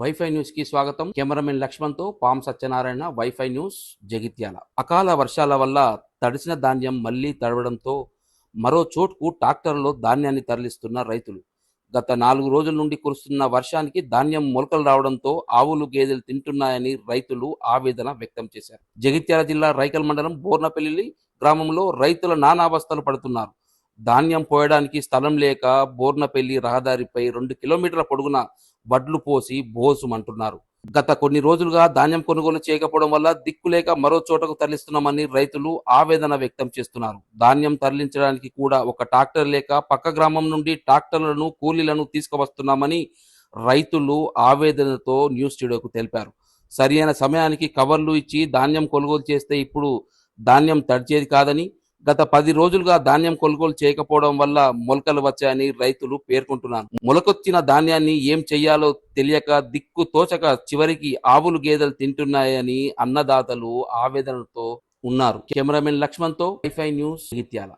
Wifi న్యూస్కి స్వాగతం. Cameraman లక్ష్మణ్తో పాం సత్యనారాయణ వైఫై న్యూస్ జగిత్యాల. అకాల వర్షాల వల్ల తడిసిన ధాన్యం మళ్ళీ తడవడంతో మరో చోటుకు ట్రాక్టర్లో ధాన్యాన్ని తరలిస్తున్న రైతులు. గత నాలుగు రోజుల నుండి కురుస్తున్న వర్షానికి ధాన్యం మొలకలు రావడంతో ఆవులు గేదెలు తింటున్నాయని రైతులు ఆవేదన వ్యక్తం చేశారు. జగిత్యాల జిల్లా రైకల్ మండలం బోర్నపల్లి గ్రామంలో రైతుల నానావస్థలు పడుతున్నారు. ధాన్యం పోయడానికి స్థలం లేక బోర్నపల్లి రహదారిపై రెండు కిలోమీటర్ల పొడుగున వడ్లు పోసి భోసుమంటున్నారు గత కొన్ని రోజులుగా ధాన్యం కొనుగోలు చేయకపోవడం వల్ల దిక్కులేక మరో చోటకు తరలిస్తున్నామని రైతులు ఆవేదన వ్యక్తం చేస్తున్నారు. ధాన్యం తరలించడానికి కూడా ఒక ట్రాక్టర్ లేక పక్క గ్రామం నుండి ట్రాక్టర్లను కూలీలను తీసుకువస్తున్నామని రైతులు ఆవేదనతో న్యూస్ స్టూడియోకు తెలిపారు. సరియైన సమయానికి కవర్లు ఇచ్చి ధాన్యం కొనుగోలు చేస్తే ఇప్పుడు ధాన్యం తడిచేది కాదని గత పది రోజులుగా ధాన్యం కొనుగోలు చేయకపోవడం వల్ల మొలకలు వచ్చాయని రైతులు పేర్కొంటున్నారు. మొలకొచ్చిన ధాన్యాన్ని ఏం చెయ్యాలో తెలియక దిక్కు తోచక చివరికి ఆవులు గేదెలు తింటున్నాయని అన్నదాతలు ఆవేదనతో ఉన్నారు. Cameraman లక్ష్మణ్తో WiFi news Jagtial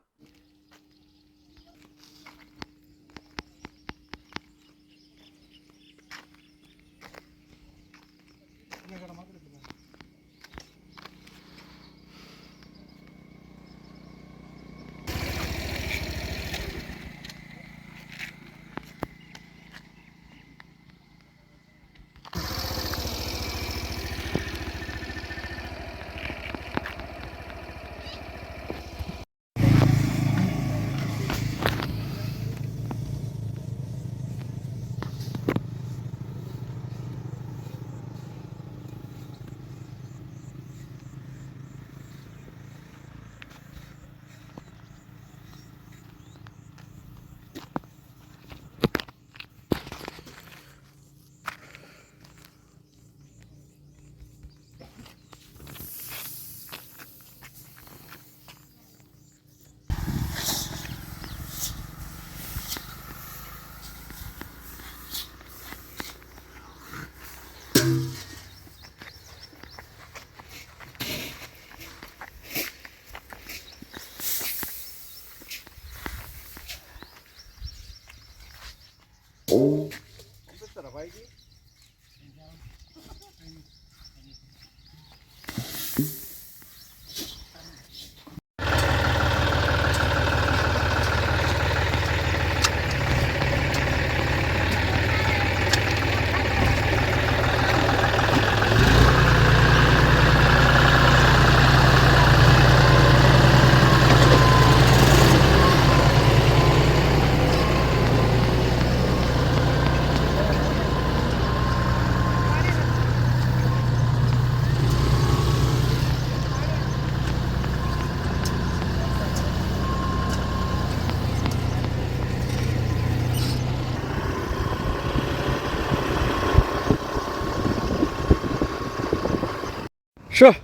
Sure.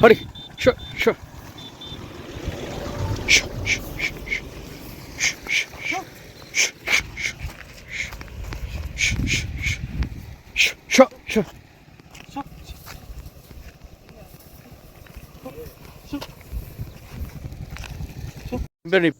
Hurry. Sure, sure. Very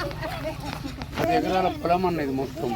Very ఎకరాల పొలం అన్నది మొత్తం.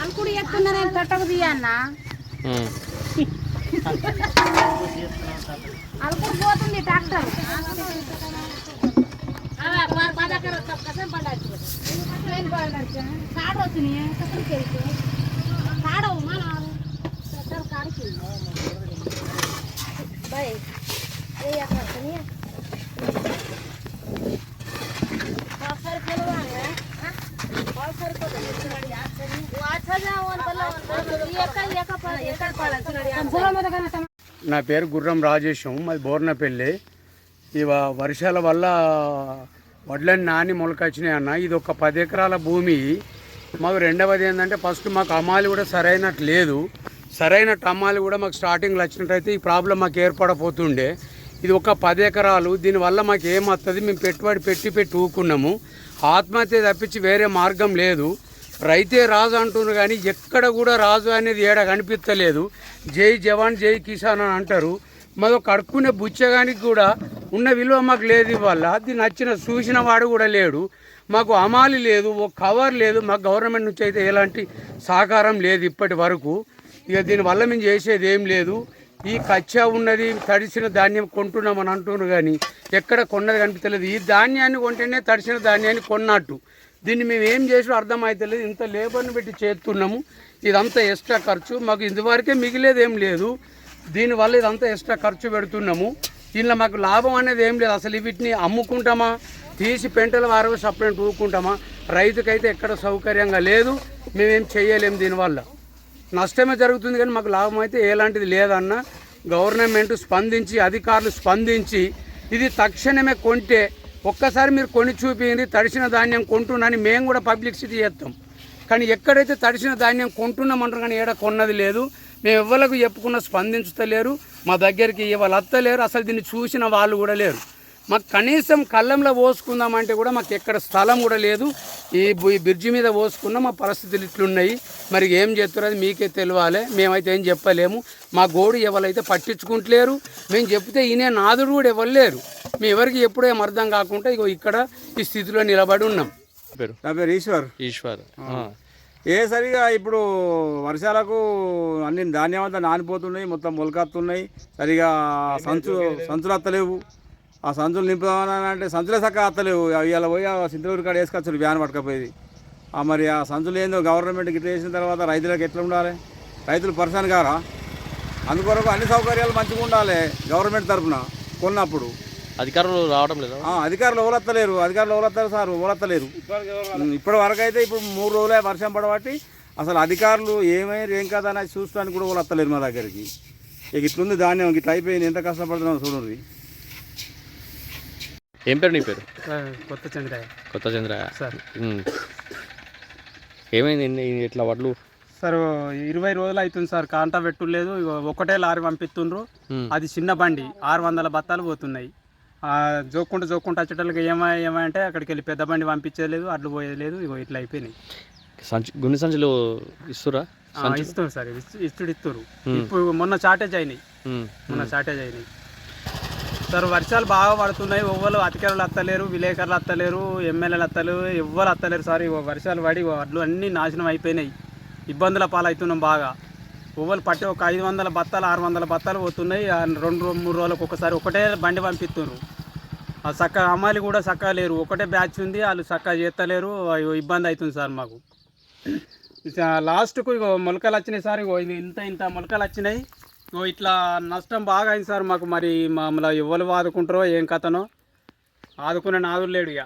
అనుకుడు ఎత్తున్నా నేను తొట్టకు తీయన్న అలుకుడు పోతుంది ట్రాక్టర్ కాడ వచ్చినాయి నా పేరు గుర్రం రాజేశం మాది బోర్నపల్లి. ఇవ వర్షాల వల్ల వడ్లని నాని మొలకొచ్చినాయి అన్న. ఇది ఒక పది ఎకరాల భూమి. మాకు రెండవది ఏంటంటే ఫస్ట్ మాకు అమ్మాలి కూడా సరైనట్టు లేదు. సరైనట్టు అమ్మాలి కూడా మాకు స్టార్టింగ్లో వచ్చినట్టయితే ఈ ప్రాబ్లం మాకు ఏర్పడపోతుండే. ఇది ఒక పది ఎకరాలు. దీనివల్ల మాకు ఏం మేము పెట్టుబడి పెట్టి పెట్టి ఊకున్నాము. ఆత్మహత్య తప్పించి వేరే మార్గం లేదు. రైతే రాజు అంటున్నారు కానీ ఎక్కడ కూడా రాజు అనేది ఏడ కనిపించలేదు జై జవాన్ జై కిసాన్ అని అంటారు. మాకు కడుక్కునే బుచ్చగానికి కూడా ఉన్న విలువ మాకు లేదు ఇవాళ. దీన్ని నచ్చిన చూసిన వాడు కూడా లేడు. మాకు అమాలి లేదు ఓ కవర్ లేదు. మాకు గవర్నమెంట్ నుంచి అయితే ఎలాంటి సహకారం లేదు ఇప్పటి వరకు. ఇక దీనివల్ల మేము చేసేది ఏం లేదు. ఈ కచ్చా ఉన్నది తడిసిన ధాన్యం కొంటున్నామని అంటున్నారు కానీ ఎక్కడ కొన్నది కనిపించలేదు ఈ ధాన్యాన్ని కొంటేనే తడిసిన ధాన్యాన్ని కొన్నట్టు. దీన్ని మేము ఏం చేసినా అర్థమవుతలేదు ఇంత లేబర్ని పెట్టి చేస్తున్నాము. ఇదంతా ఎక్స్ట్రా ఖర్చు. మాకు ఇంతవరకే మిగిలేదు ఏం లేదు. దీనివల్ల ఇదంతా ఎక్స్ట్రా ఖర్చు పెడుతున్నాము. దీనిలో మాకు లాభం అనేది ఏం లేదు. అసలు వీటిని అమ్ముకుంటామా? తీసి పెంటల వారవ సప్లైంట్ ఊరుకుంటామా? రైతుకైతే ఎక్కడ సౌకర్యంగా లేదు. మేమేం చేయలేము దీనివల్ల. నష్టమే జరుగుతుంది కానీ మాకు లాభం అయితే ఎలాంటిది లేదన్న గవర్నమెంట్ స్పందించి అధికారులు స్పందించి ఇది తక్షణమే కొంటే ఒక్కసారి మీరు కొని చూపింది తడిసిన ధాన్యం కొంటున్నాని మేము కూడా పబ్లిసిటీ చేస్తాం. కానీ ఎక్కడైతే తడిసిన ధాన్యం కొంటున్నామంటారు కానీ ఏడ కొన్నది లేదు. మేము ఎవ్వలకు చెప్పుకున్న స్పందించుతలేరు. మా దగ్గరికి ఇవాళ అత్తలేరు. అసలు దీన్ని చూసిన వాళ్ళు కూడా లేరు. మాకు కనీసం కళ్ళంలో పోసుకుందామంటే కూడా మాకు ఎక్కడ స్థలం కూడా లేదు. ఈ ఈ బ్రిడ్జి మీద పోసుకున్న మా పరిస్థితులు ఇట్లున్నాయి. మరి ఏం చేస్తారు అది మీకే తెలియాలి మేమైతే ఏం చెప్పలేము. మా గోడు ఎవరైతే పట్టించుకుంటలేరు. మేము చెప్తే ఈయన నాదుడు కూడా ఇవ్వలేరు మేము ఎవరికి ఎప్పుడూ అర్థం కాకుండా ఇగో ఇక్కడ ఈ స్థితిలో నిలబడి ఉన్నాం. పేరు? నా పేరు ఈశ్వర్. ఈశ్వర్. ఆ. ఏ సరిగా ఇప్పుడు వర్షాలకు అన్ని ధాన్యం అంతా నానిపోతున్నాయి మొత్తం మొలకత్తున్నాయి. సరిగా సంచు సంచులు అత్తలేవు ఆ సంచులు నింపుదామని అంటే సంచులే చక్కగా అత్తలేవు. ఇవాళ పోయి ఆ సింతలూరు కాడ వేసుకొచ్చారు వ్యాన్ పట్టుకపోయేది. ఆ మరి ఆ సంచులు ఏందో గవర్నమెంట్ గిట్ల వేసిన తర్వాత రైతులకు ఎట్లా ఉండాలి? రైతులు పర్సన్ కారా అందుకొరకు అన్ని సౌకర్యాలు మంచిగా ఉండాలి గవర్నమెంట్ తరఫున కొన్నప్పుడు. అధికారులు రావడం లేదా? ఆ, అధికారులు ఓలత్తలేరు. అధికారులు ఓలత్తారు సార్ ఓలత్తలేరు. ఇప్పటి వరకు అయితే ఇప్పుడు మూడు రోజులే వర్షం పడబట్టి అసలు అధికారులు ఏమైనా ఏం కాదని అది చూస్తానికి కూడా ఓలత్తలేరు మా దగ్గరికి. ఇక ఇట్లుంది ధాన్యం ఇట్లా అయిపోయింది. ఎంత కష్టపడుతున్నాం చూడండి. ఏం పేరు నీ పేరు? కొత్త చంద్రయ్య. కొత్త చంద్ర సార్. ఏమైంది ఇట్లా వడ్లు? సార్ ఇరవై రోజులు అవుతుంది సార్. కాంటా పెట్టులేదు ఒకటే లారీ పంపిస్తుండ్రు. అది చిన్న బండి. ఆరు వందల బత్తాలు పోతున్నాయి. జోక్కుంటూ జోక్కుంటూ వచ్చేటోళ్ళకి ఏమై ఏమంటే అక్కడికి వెళ్ళి పెద్ద బండి పంపించలేదు అడ్లు పోయేది లేదు ఇగో ఇట్లా అయిపోయినాయి. సంచి గుండె సంచులు ఇస్తురా? ఇస్తారు సార్ ఇస్తు- ఇస్తుడు ఇస్తారు ఇప్పుడు మొన్న షార్టేజ్ అయినాయి. మొన్న షార్టేజ్ అయినాయి. సార్ వర్షాలు బాగా పడుతున్నాయి ఎవ్వరు అధికారులు అత్తలేరు విలేకరులు అత్తలేరు ఎమ్మెల్యేలు అత్తలేరు ఎవ్వరు అత్తలేరు సార్ ఇగో వర్షాలు పడి వడ్లు అన్నీ నాశనం అయిపోయినాయి. ఇబ్బందుల పాలవుతున్నాం బాగా. ఎవ్వరు పట్టి ఒక ఐదు వందల బత్తాలు ఆరు వందల బత్తాలు పోతున్నాయి. రెండు మూడు రోజులకు ఒకసారి ఒకటే బండి పంపిస్తున్నారు ఆ చక్క అమ్మాయిలు కూడా చక్కగా లేరు. ఒకటే బ్యాచ్ ఉంది వాళ్ళు చక్కగా చేస్తలేరు. ఇబ్బంది అవుతుంది సార్ మాకు. ఇక లాస్ట్కు ఇగో మొలకలు వచ్చినాయి సార్. ఇగో ఇంత ఇంత మొలకలు వచ్చినాయి. ఇగో ఇట్లా నష్టం బాగా అయింది సార్ మాకు. మరి మమ్మల్ని ఎవరు ఆదుకుంటారో ఏం కథనో. ఆదుకునే నాదులు లేడు ఇక